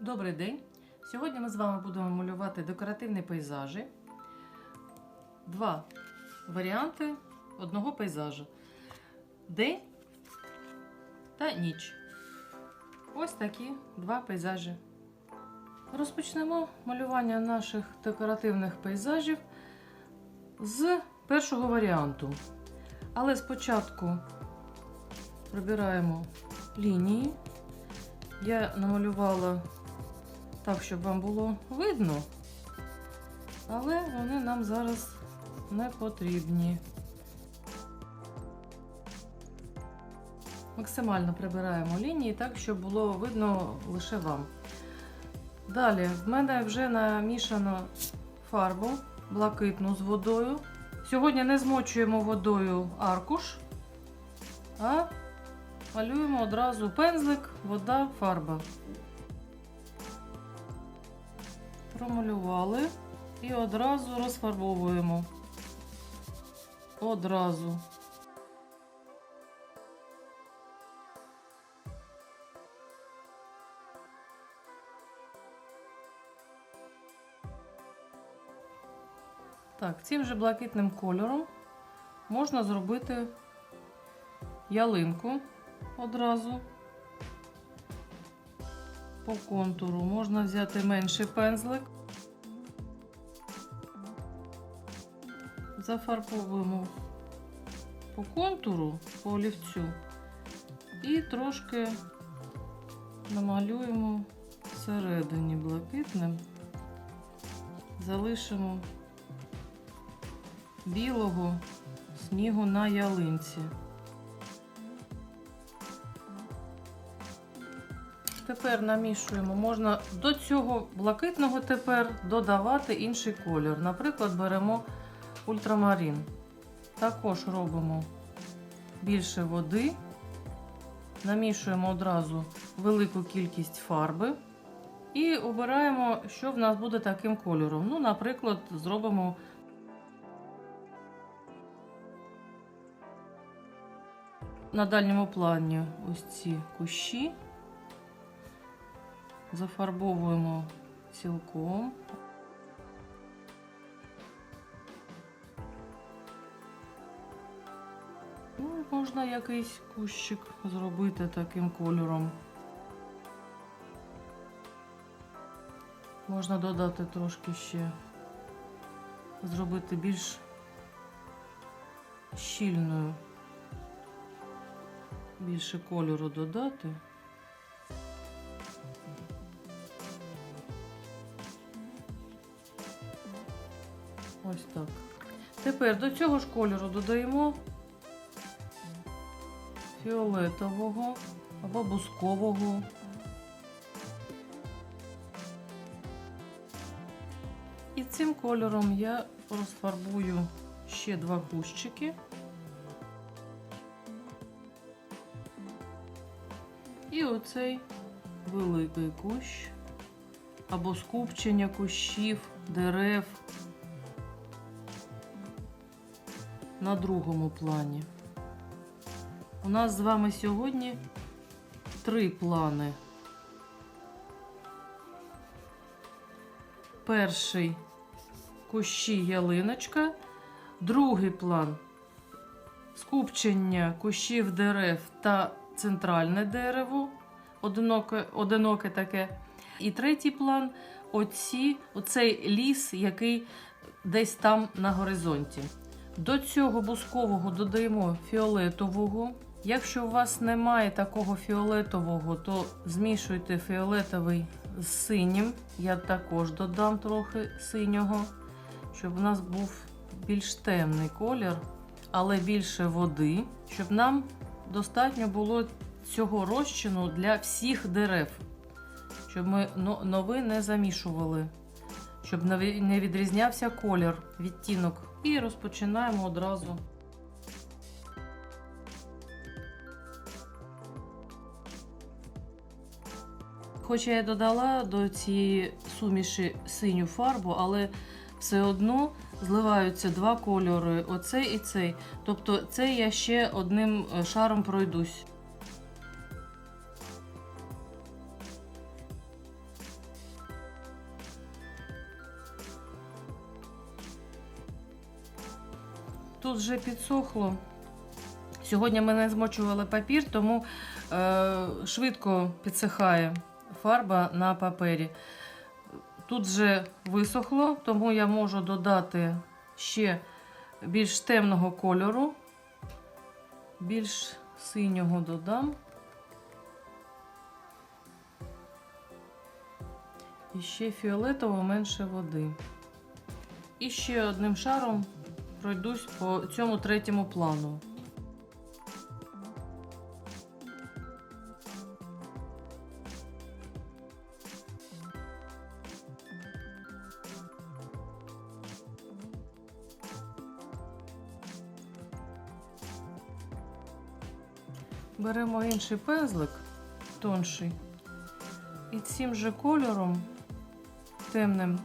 Добрий день! Сьогодні ми з вами будемо малювати декоративні пейзажі. Два варіанти одного пейзажу: день та ніч. Ось такі два пейзажі. Розпочнемо малювання наших декоративних пейзажів з першого варіанту. Але спочатку прибираємо лінії. Я намалювала так, щоб вам було видно, але вони нам зараз не потрібні. Максимально прибираємо лінії так, щоб було видно лише вам. Далі, в мене вже намішано фарбу блакитну з водою. Сьогодні не змочуємо водою аркуш, а малюємо одразу пензлик, вода, фарба. Промалювали і одразу розфарбовуємо. Одразу. Так, цим же блакитним кольором можна зробити ялинку одразу по контуру. Можна взяти менший пензлик, зафарбовуємо по контуру, по олівцю і трошки намалюємо всередині блакитним, залишимо білого снігу на ялинці. Тепер намішуємо. Можна до цього блакитного тепер додавати інший колір. Наприклад, беремо ультрамарин. Також робимо більше води, намішуємо одразу велику кількість фарби і обираємо, що в нас буде таким кольором. Ну, наприклад, зробимо на дальньому плані ось ці кущі. Зафарбовуємо цілком. Ну, можна якийсь кущик зробити таким кольором. Можна додати трошки ще, зробити більш щільною, більше кольору додати. Ось так. Тепер до цього ж кольору додаємо фіолетового або бускового. І цим кольором я розфарбую ще два кущики. І оцей великий кущ або скупчення кущів, дерев. На другому плані. У нас з вами сьогодні три плани. Перший кущі ялиночка, другий план скупчення кущів дерев та центральне дерево, одиноке, одиноке таке. І третій план оці, оцей ліс, який десь там на горизонті. До цього бускового додаємо фіолетового. Якщо у вас немає такого фіолетового, то змішуйте фіолетовий з синім. Я також додам трохи синього, щоб у нас був більш темний колір, але більше води, щоб нам достатньо було цього розчину для всіх дерев, щоб ми новий не замішували, щоб не відрізнявся колір, відтінок. І розпочинаємо одразу. Хоча я додала до цієї суміші синю фарбу, але все одно зливаються два кольори: оцей і цей. Тобто, це я ще одним е, шаром пройдусь. Тут вже підсохло. Сьогодні ми не змочували папір, тому е, швидко підсихає фарба на папері. Тут вже висохло, тому я можу додати ще більш темного кольору, більш синього додам. І ще фіолетово менше води. І ще одним шаром пройдусь по цьому третьому плану. Беремо інший пензлик тонший. І цим же кольором темним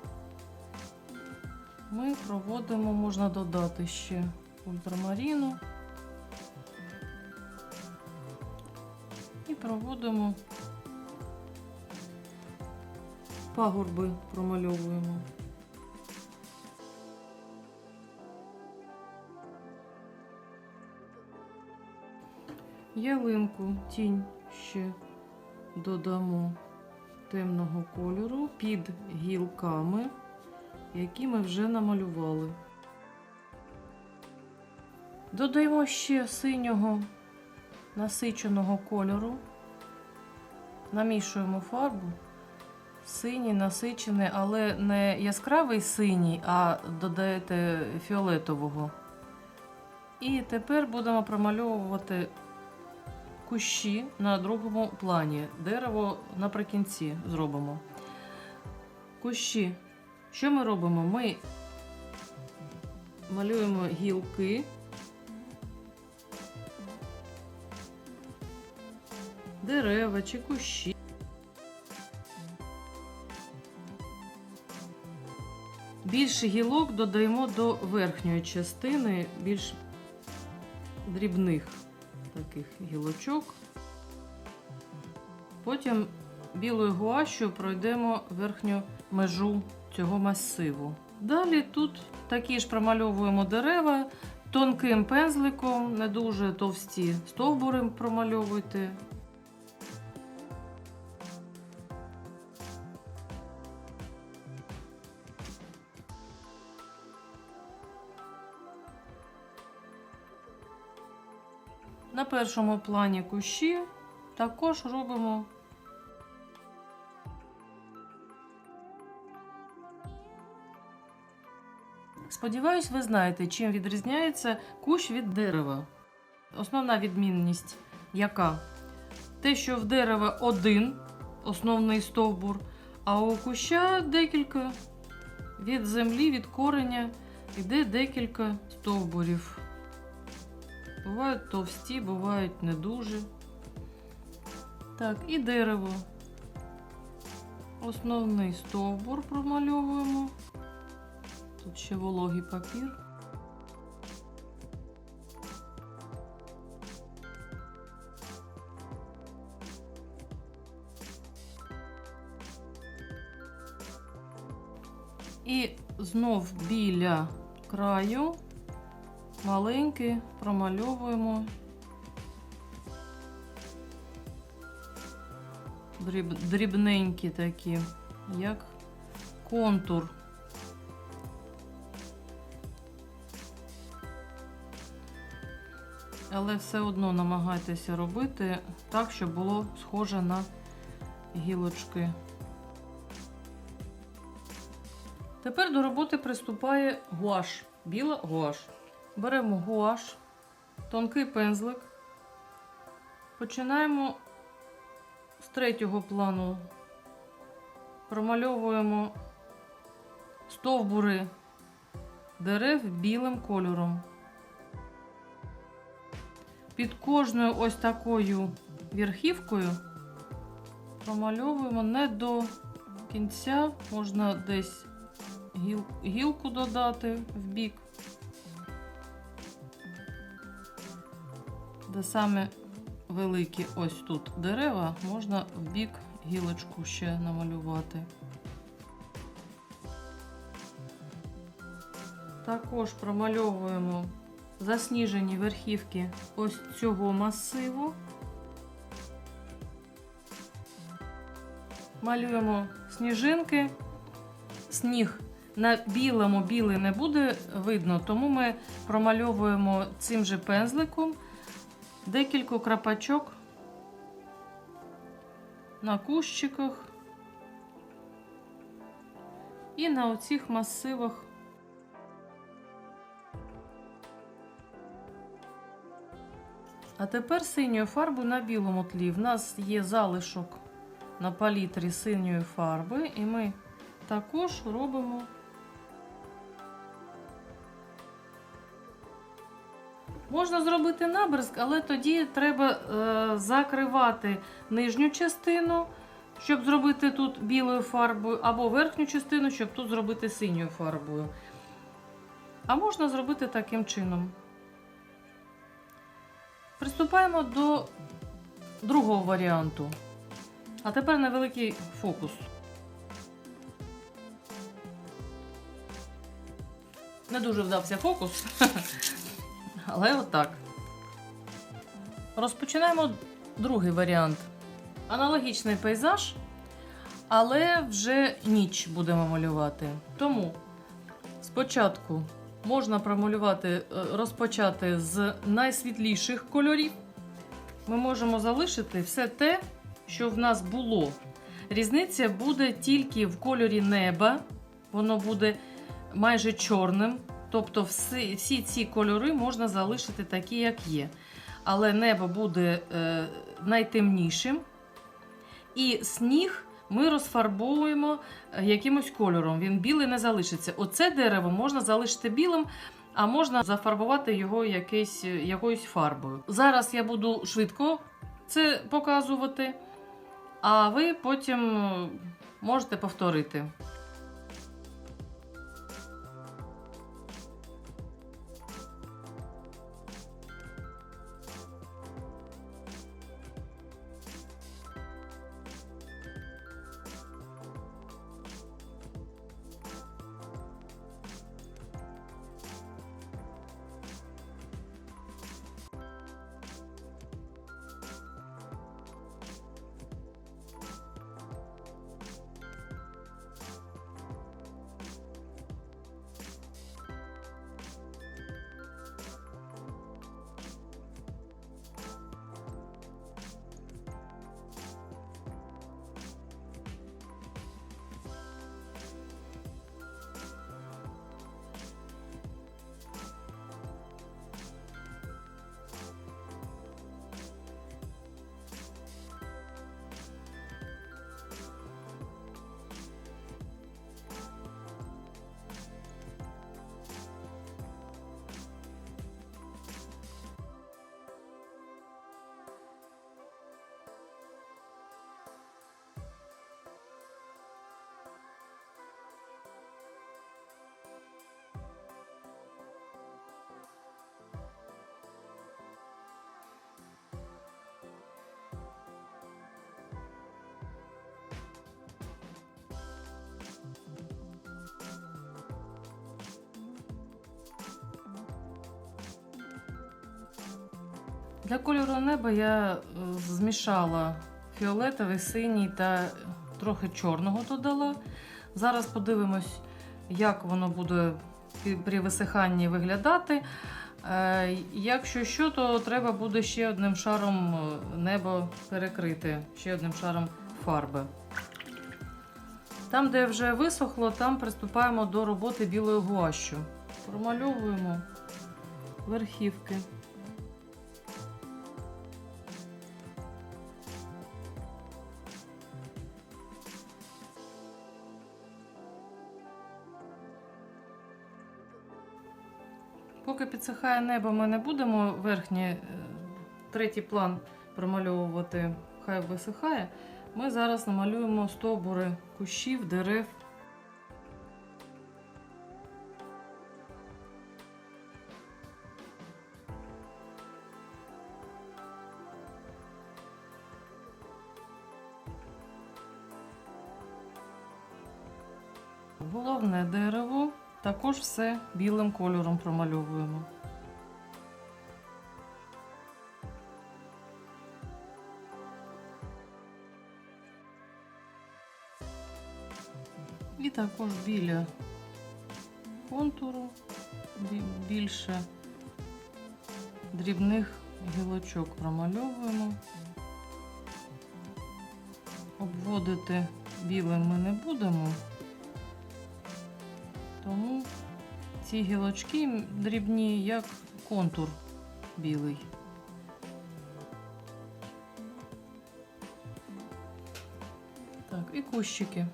ми проводимо, можна додати ще ультрамаріну. І проводимо пагорби промальовуємо. Ялинку тінь ще додамо темного кольору під гілками, які ми вже намалювали. Додаємо ще синього насиченого кольору, намішуємо фарбу. Синій насичений, але не яскравий синій, а додаєте фіолетового. І тепер будемо промальовувати кущі на другому плані. Дерево наприкінці зробимо. Кущі. Що ми робимо? Ми малюємо гілки. Дерева чи кущі. Більше гілок додаємо до верхньої частини, більш дрібних таких гілочок. Потім білою гуашю пройдемо верхню межу цього масиву. Далі тут такі ж промальовуємо дерева тонким пензликом, не дуже товсті стовбури промальовуйте. На першому плані кущі також робимо Сподіваюсь, ви знаєте, чим відрізняється кущ від дерева. Основна відмінність яка? Те, що в дерева один основний стовбур, а у куща декілька. Від землі, від кореня йде декілька стовбурів. Бувають товсті, бувають не дуже. Так, і дерево. Основний стовбур промальовуємо. Тут ще вологий папір. І знов біля краю маленький промальовуємо дріб, дрібненькі такі, як контур. Але все одно намагайтеся робити так, щоб було схоже на гілочки. Тепер до роботи приступає гуаш, біла гуаш. Беремо гуаш, тонкий пензлик. Починаємо з третього плану. Промальовуємо стовбури дерев білим кольором. Під кожною ось такою верхівкою промальовуємо не до кінця, можна десь гіл, гілку додати в бік. Де саме великі ось тут дерева, можна в бік гілочку ще намалювати. Також промальовуємо засніжені верхівки ось цього масиву. Малюємо сніжинки. Сніг на білому білий не буде видно, тому ми промальовуємо цим же пензликом декілька крапачок на кущиках і на оцих масивах. А тепер синьою фарбою на білому тлі. В нас є залишок на палітрі синьої фарби, і ми також робимо Можна зробити набризк, але тоді треба е, закривати нижню частину, щоб зробити тут білою фарбою, або верхню частину, щоб тут зробити синьою фарбою. А можна зробити таким чином. Приступаємо до другого варіанту. А тепер невеликий фокус. Не дуже вдався фокус. Але отак. Розпочинаємо другий варіант. Аналогічний пейзаж, але вже ніч будемо малювати. Тому спочатку можна промалювати, е, розпочати з найсвітліших кольорів. Ми можемо залишити все те, що в нас було. Різниця буде тільки в кольорі неба, воно буде майже чорним. Тобто всі, всі ці кольори можна залишити такі, як є. Але небо буде е, найтемнішим. І сніг ми розфарбовуємо е, якимось кольором. Він білий не залишиться. Оце дерево можна залишити білим, а можна зафарбувати його якийсь, якоюсь фарбою. Зараз я буду швидко це показувати, а ви потім е, можете повторити. Для кольору неба я е, змішала фіолетовий, синій та трохи чорного додала. Зараз подивимось, як воно буде при висиханні виглядати. Е, Якщо що, то треба буде ще одним шаром е, небо перекрити, ще одним шаром фарби. Там, де вже висохло, там приступаємо до роботи білою гуашю. Промальовуємо верхівки. Поки підсихає небо, ми не будемо верхній е, третій план промальовувати, хай висихає. Ми зараз намалюємо стовбури кущів, дерев. Головне дерево також все білим кольором промальовуємо. І також біля контуру більше дрібних гілочок промальовуємо. Обводити білим ми не будемо. Ці гілочки дрібні, як контур білий. Так, і кущики.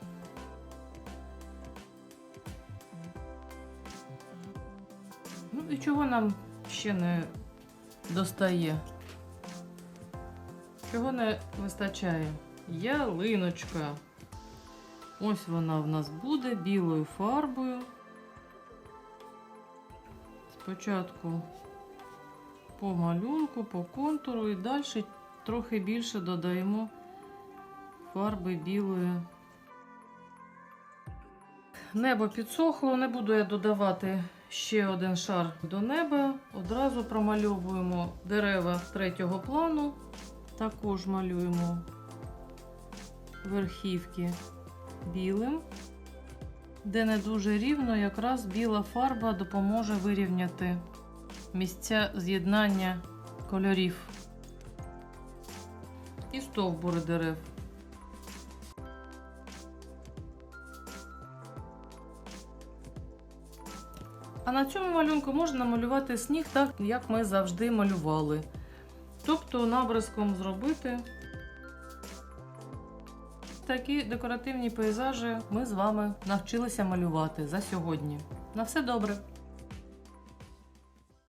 Ну і чого нам ще не достає? Чого не вистачає? Ялиночка. Ось вона в нас буде білою фарбою. Спочатку по малюнку, по контуру і далі трохи більше додаємо фарби білої. Небо підсохло, не буду я додавати ще один шар до неба. Одразу промальовуємо дерева третього плану. Також малюємо верхівки білим. Де не дуже рівно, якраз біла фарба допоможе вирівняти місця з'єднання кольорів і стовбури дерев. А на цьому малюнку можна намалювати сніг так, як ми завжди малювали. Тобто набризком зробити такі декоративні пейзажі ми з вами навчилися малювати за сьогодні. На все добре!